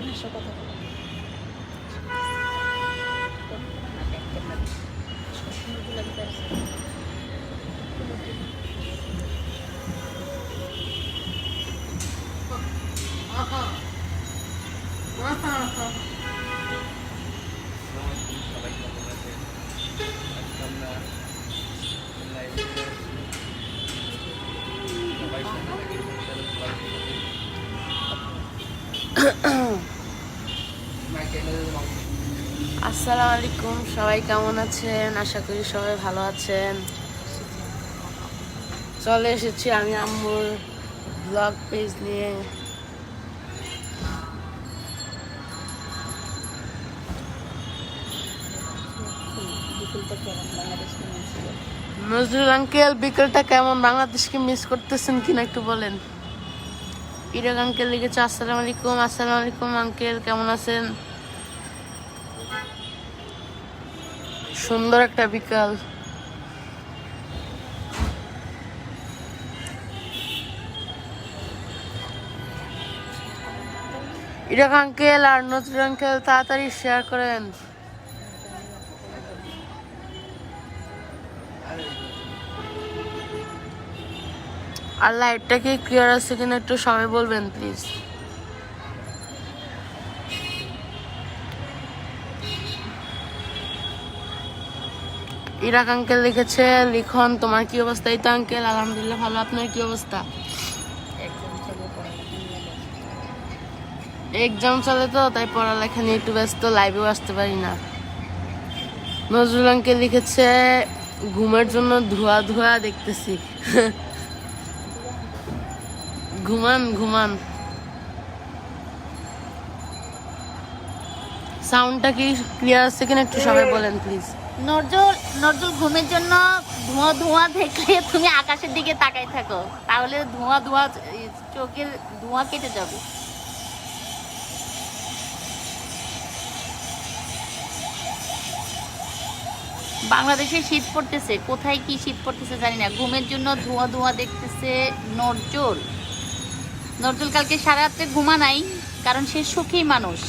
এসে কথা। আসসালামু আলাইকুম সবাই কেমন আছেন? আশা করি সবাই ভালো আছেন। চলে এসেছি আমি আম্মুর ব্লগ পেজ নিয়ে। নজরুল আঙ্কেল বিকেলটা কেমন? বাংলাদেশকে মিস করতেছেন কিনা একটু বলেন। ইরাক আঙ্কেল লিখেছে আসসালামু আলাইকুম আসসালামু আলাইকুম আঙ্কেল কেমন আছেন? সুন্দর একটা বিকাল। ইরাক আঙ্কেল আর নজরুল আঙ্কেল, তাড়াতাড়ি শেয়ার করেন। আর লাইটটা কি ক্লিয়ার আছে কিনা একটু সবাই বলবেন প্লিজ ইরাক আঙ্কেল লিখেছে লিখন তোমার কি অবস্থা? এই তো আঙ্কেল আলহামদুলিল্লাহ ভালো। আপনার কি অবস্থা। এক্সাম চলে তো তাই পড়ালেখা নিয়ে একটু ব্যস্ত লাইভেও আসতে পারি না। নজরুল আঙ্কেল লিখেছে ঘুমের জন্য ধোয়া ধোয়া দেখতেছি। ঘুমান ঘুমান। সাউন্ডটা কি ক্লিয়ার আছে কিনা একটু সবাই বলেন প্লিজ নজরুল নজরুল ঘুমের জন্য ধোঁয়া ধোঁয়া দেখলে তুমি আকাশের দিকে তাকাই থাকো। তাহলে ধোঁয়া ধোঁয়া চোখের ধোঁয়া কেটে যাবে। বাংলাদেশে শীত পড়তেছে। কোথায় কি শীত পড়তেছে জানি না। ঘুমের জন্য ধোঁয়া ধোঁয়া দেখতেছে নজরুল। নজরুল কালকে সারা রাত্রে ঘুমা নাই, কারণ সে সুখী মানুষ।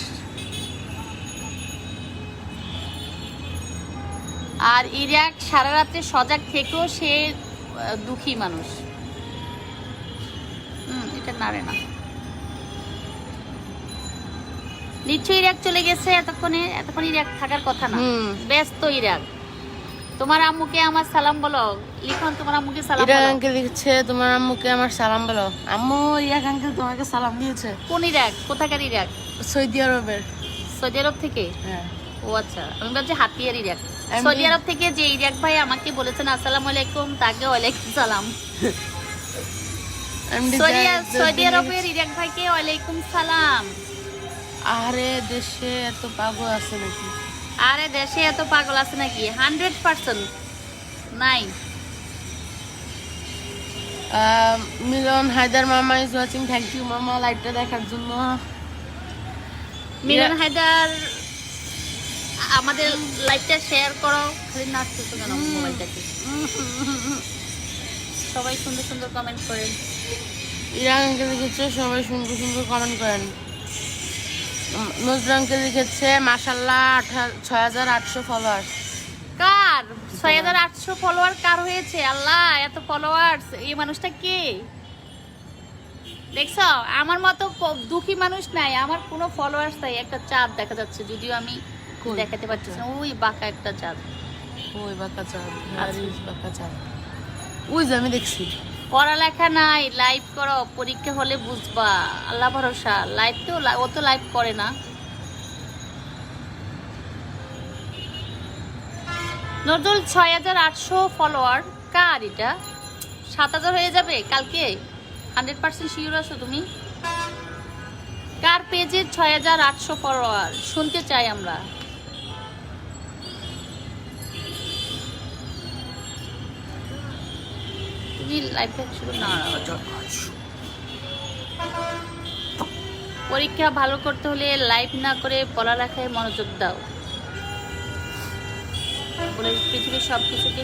আর ইরাক সারা রাত্রে সজাগ থেকেও সে দুঃখী মানুষ। হুম এটা নাড়ে না। নিশ্চয়ই ইরাক চলে গেছে এতক্ষণে এতক্ষণ ইরাক থাকার কথা না। ব্যস্ত ইরাক। তোমার আম্মুকে আমার সালাম বলো। লিখন তোমার আম্মুকে সালাম ইরাক আঙ্কেল লিখেছে তোমার আম্মুকে আমার সালাম বলো। আম্মু ইরাক আঙ্কেল তোমাকে সালাম দিয়েছে। কোন ইরাক? কোথাকার ইরাক? সৌদি আরবের। সৌদি আরব থেকে? হ্যাঁ। ও আচ্ছা আমি ভাবছি হাতিয়ার ইরাক। সৌদি আরব থেকে যে ইরাক ভাই আমাকে বলেছেন আসসালামু আলাইকুম তাকে ওয়ালাইকুম সালাম। সৌদি আরবের ইরাক ভাইকে ওয়ালাইকুম সালাম। আরে দেশে এত পাগল আছে নাকি? আরে দেশে এত পাগল আছে নাকি? হান্ড্রেড পার্সেন্ট নাই। মিলন হায়দার মামা ইজ ওয়াচিং থ্যাংক ইউ মামা লাইভটা দেখার জন্য। মিলন হায়দার আমাদের লাইভটা শেয়ার করো। খালি নাচতেছো কেন মোবাইলটাকে সবাই সুন্দর সুন্দর কমেন্ট করেন। ইরান আঙ্কেল লিখেছে সবাই সুন্দর সুন্দর কমেন্ট করেন। উম, নজরুল আঙ্কেল লিখেছে মাসাল্লাহ ছয় হাজার আটশো ফলোয়ার কার? ছয় হাজার আটশো ফলোয়ার কার হয়েছে? আল্লাহ এত ফলোয়ার্স এই মানুষটা কে? দেখছ? আমার মতো দুঃখী মানুষ নাই আমার কোনো ফলোয়ার্স নাই একটা চাঁদ দেখা যাচ্ছে যদিও আমি দেখাতে পারছি না। ওই বাঁকা একটা চাঁদ। ওই বাঁকা চাঁদ আচ্ছা। বাঁকা চাঁদ। ওই যে আমি দেখছি। পড়ালেখা নাই লাইভ করো পরীক্ষা হলে বুঝবা আল্লাহ ভরসা লাইভ তো ও তো লাইভ করে না। নজরুল ছয় হাজার আটশো ফলোয়ার কার এটা? সাত হাজার হয়ে যাবে কালকে? হান্ড্রেড পার্সেন্ট শিওর আছো তুমি? কার পেজে ছয় হাজার আটশো ফলোয়ার শুনতে চাই আমরা। তুমি লাইভটা শুরু না পরীক্ষা ভালো করতে হলে লাইভ না করে পড়ালেখায় মনোযোগ দাও। বলে পৃথিবীর সব কিছুকে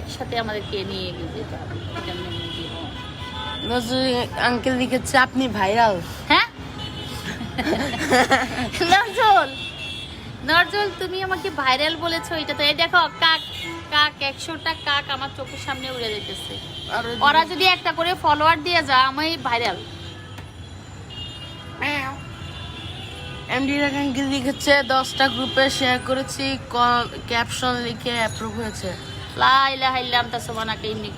একসাথে আমাদেরকে নিয়ে যেতে হবে। এটা মেনে। নজরুল আঙ্কেল লিখেছে আপনি ভাইরাল হ্যাঁ? নজরুল নজরুল তুমি আমাকে ভাইরাল বলেছ এটা তো এই দেখো কাক কাক একশোটা কাক আমার চোখের সামনে উড়ে যেতেছে। ওরা যদি একটা করে ফলোয়ার দিয়ে যা আমি ভাইরাল এমডি রাখানকে লিখেছে দশটা গ্রুপে শেয়ার করেছি ক্যাপশন লিখে অ্যাপ্রুভ হয়েছে। ইন্নী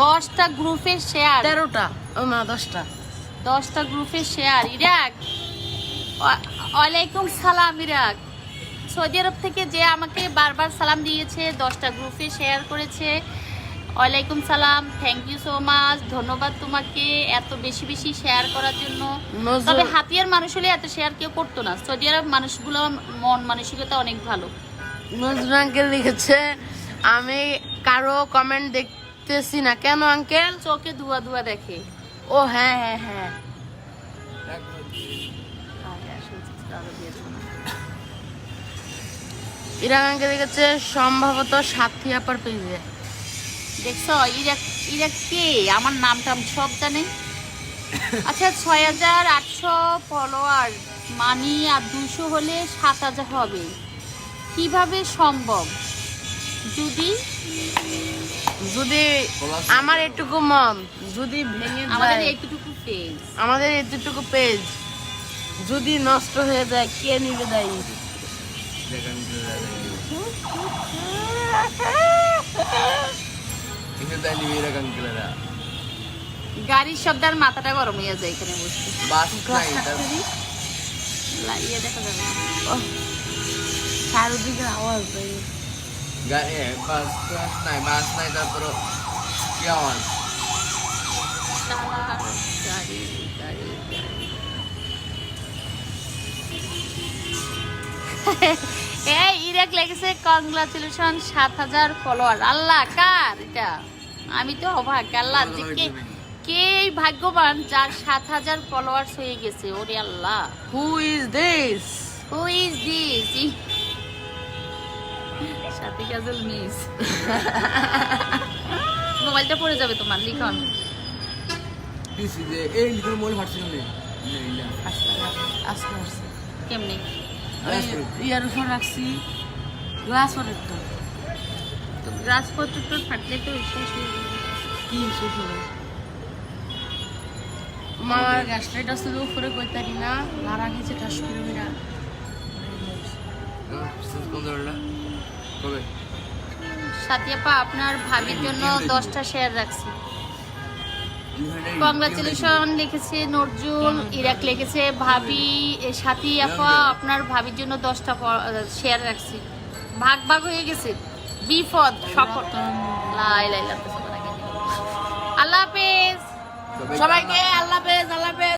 দশটা গ্রুপে শেয়ার তেরোটা ও দশটা। দশটা গ্রুপে শেয়ার ইরাক ওয়ালাইকুম সালাম ইরাক। সৌদি আরব থেকে যে আমাকে বারবার সালাম দিয়েছে দশটা গ্রুপে শেয়ার করেছে। ওয়ালাইকুম সালাম থ্যাংক ইউ সো মাচ ধন্যবাদ তোমাকে এত বেশি বেশি শেয়ার করার জন্য। তবে হাতিয়ার মানুষ হলে এত শেয়ার কেউ করতো না। সৌদি আরব মানুষগুলো মন মানসিকতা অনেক ভালো। নজরুল লিখেছে আমি কারও কমেন্ট দেখতেছি না। কেন আঙ্কেল চোখে ধুয়া ধোয়া দেখে। ও হ্যাঁ হ্যাঁ হ্যাঁ। ইরাক আঙ্কেল লিখেছে সম্ভবত সাথী আপার পেজে। দেখছ, ইরাক ইরাক কে? আমার নামটা সব জানে। আচ্ছা ছয় হাজার আটশো ফলোয়ার মানি আর দুশো হলে সাত হাজার হবে। কীভাবে সম্ভব? যদি যদি আমার এটুকু মন যদি ভেঙে আমাদের যায়। এইটুকু পেজ আমাদের এতটুকু পেজ যদি নষ্ট হয়ে যায় কে নিবে দায়ী? গাড়ির শব্দ আর মাথাটা গরম হয়ে যায় এখানে বসতে বাস নাই দেখা যাবে। চারদিকে আওয়াজ দেয় গাড়ি বাস নাই বাস নাই তারপর কি আওয়াজ। এই ইরাক লেগেছে কংগ্রাচুলেশন সাত হাজার ফলোয়ার আল্লাহ কার এটা? আমি তো অবাক আল্লাহ কে কে ভাগ্যবান যার সাত হাজার ফলোয়ার্স হয়ে গেছে ওরে আল্লাহ। Who is this who is this Sathi Kajal miss? মোবাইলটা পড়ে যাবে তোমার লিখন। এই লিখে মোল ফাটছে না আস্তে আস্তে আস্তে কেমনি ইয়ার উপর রাখছি। গ্লাস অনেকটা তো তো ফাটলে তো শেষ হয়ে কি শেষ মামার গ্যাস্ট্রাইট আসলে উপরে কইতারি না লারা গেছে টাস করে মিরা কবে? সাথিয়াপা আপনার ভাবির জন্য দশটা শেয়ার রাখছি। কংগ্রাচুলেশন লিখেছে নজরুল ইরাক লিখেছে ভাবি সাথী আপা আপনার ভাবির জন্য দশটা শেয়ার রাখছি। ভাগ ভাগ হয়ে গেছে। বিপদ সফল লাই লাই লাই আল্লাহ হাফেজ। সবাইকে আল্লাহ হাফেজ আল্লাহ হাফেজ।